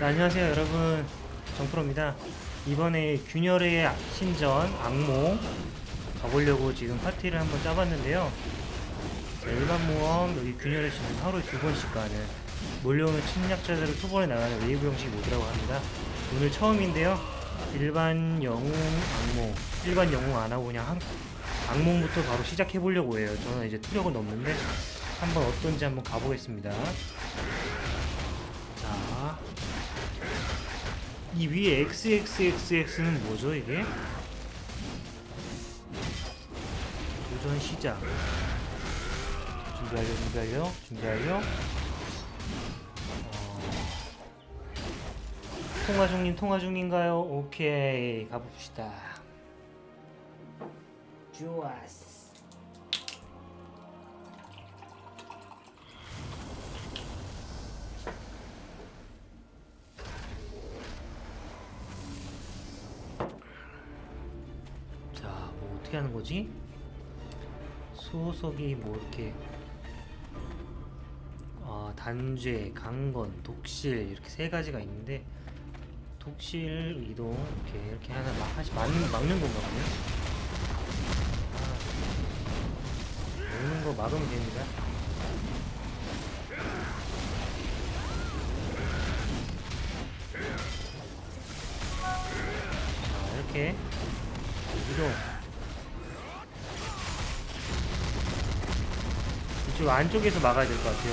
자, 안녕하세요 여러분. 정프로입니다. 이번에 균열의 신전 악몽 가보려고 지금 파티를 한번 짜봤는데요. 자, 일반 모험 여기 균열의 신전 하루에 두 번씩 가는 몰려오는 침략자들을 투번에 나가는 웨이브 형식 모드라고 합니다. 오늘 처음인데요. 일반 영웅 악몽 일반 영웅 안 하고 그냥 한, 악몽부터 바로 시작해 보려고 해요. 저는 이제 투력은 없는데 한번 어떤지 한번 가보겠습니다 자, 이 위에 XXXX는 뭐죠 이게? 도전 시작. 준비하려 준비하려 준비하려. 어... 통화 중님 통화 중인가요? 오케이 가봅시다. 좋았어. 어떻게 하는 거지? 소속이 뭐 이렇게 아, 단죄, 강건, 독실 이렇게 세 가지가 있는데 독실 이동 이렇게 이렇게 하나 막 하시 막는 막는 건가 보요. 아, 막는 거 막으면 됩니다. 자, 이렇게 이동. 이쪽 안쪽에서 막아야 될 것 같아요.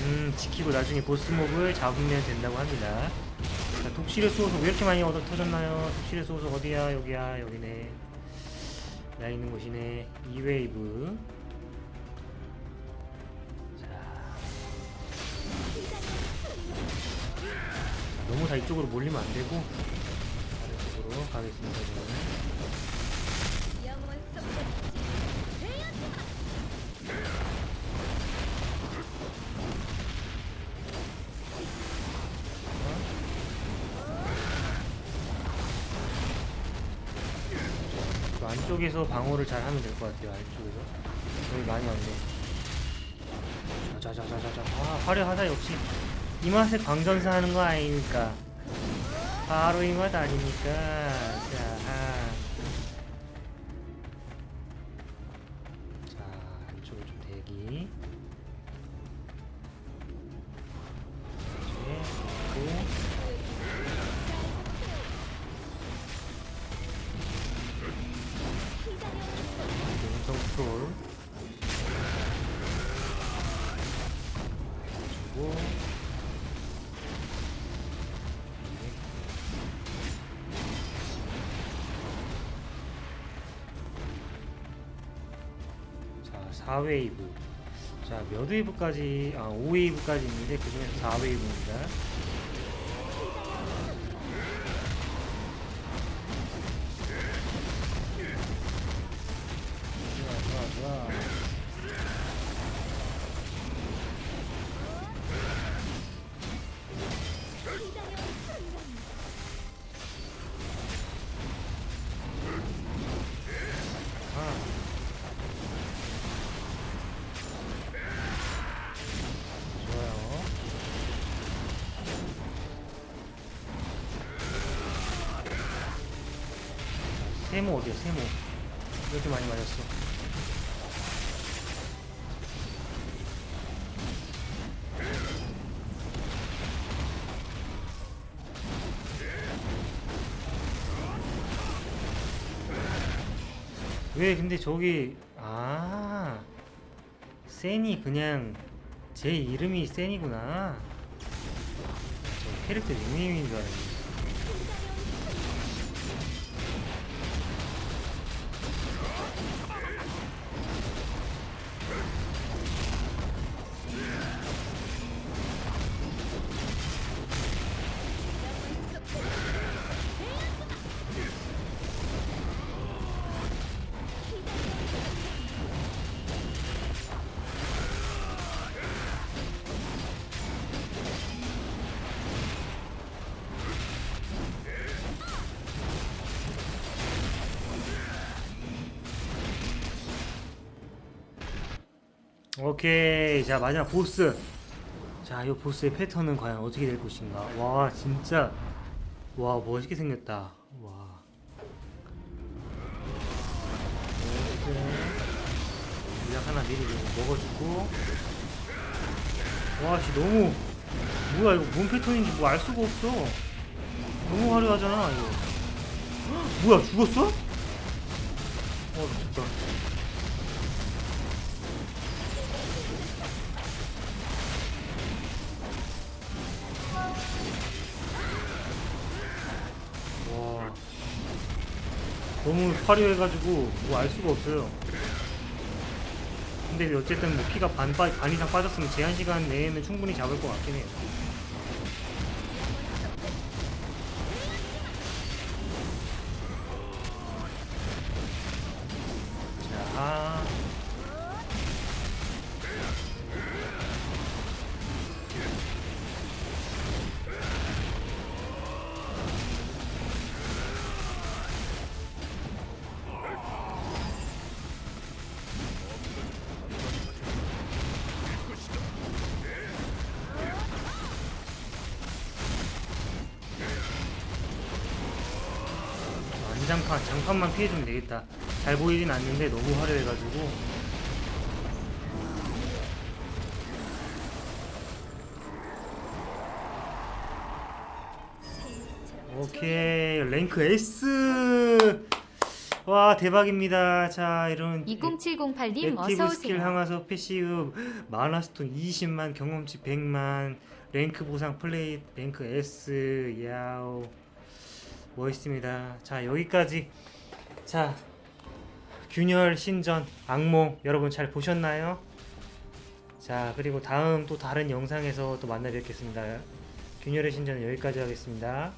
음, 지키고 나중에 보스몹을 잡으면 된다고 합니다. 자, 독실의 수호석 왜 이렇게 많이 얻어 터졌나요? 독실의 수호석 어디야? 여기야, 여기네. 나 있는 곳이네. 이웨이브. 자. 너무 다 이쪽으로 몰리면 안 되고 아래쪽으로 가겠습니다. 저는. 영원 속에 저 안쪽에서 방어를 잘 하면 될 것 같아요. 안쪽에서 여기 많이 왔네. 자자자자자자. 아 화려하다 역시 이 맛에 광전사 하는 거 아닙니까? 바로 이 맛 아닙니까? 자, 아. 프롤 그리고 자 4웨이브. 자몇 웨이브까지 아 5웨이브까지 있는데 그 중에서 4웨이브입니다 세모 어디야 세모? 왜 이렇게 많이 맞았어 왜 근데 저기 아 센이 그냥 제 이름이 센이구나. 저 캐릭터 닉네임인 줄 알았네 오케이. 자 마지막 보스. 자 이 보스의 패턴은 과연 어떻게 될 것인가? 와 진짜. 와 멋있게 생겼다. 와. 물약 하나 미리 좀 먹어주고. 와씨 너무. 뭐야 이거 뭔 패턴인지 뭐 알 수가 없어. 너무 화려하잖아 이거. 헉, 뭐야 죽었어? 어 미쳤다 너무 화려해가지고 뭐 알 수가 없어요. 근데 어쨌든 뭐 피가 반, 빠, 반 이상 빠졌으면 제한 시간 내에는 충분히 잡을 것 같긴 해요. 장판, 장판만 피해주면 되겠다. 잘 보이진 않는데 너무 화려해가지고. 오케이 랭크 S 와 대박입니다 자 이런 20708님 액티브 어서 오세요. 항화서 패시브 마나스톤 20만 경험치 100만 랭크 보상 플레이 랭크 S 야오 멋있습니다. 자 여기까지. 자 균열 신전 악몽 여러분 잘 보셨나요? 자 그리고 다음 또 다른 영상에서 또 만나 뵙겠습니다. 균열의 신전은 여기까지 하겠습니다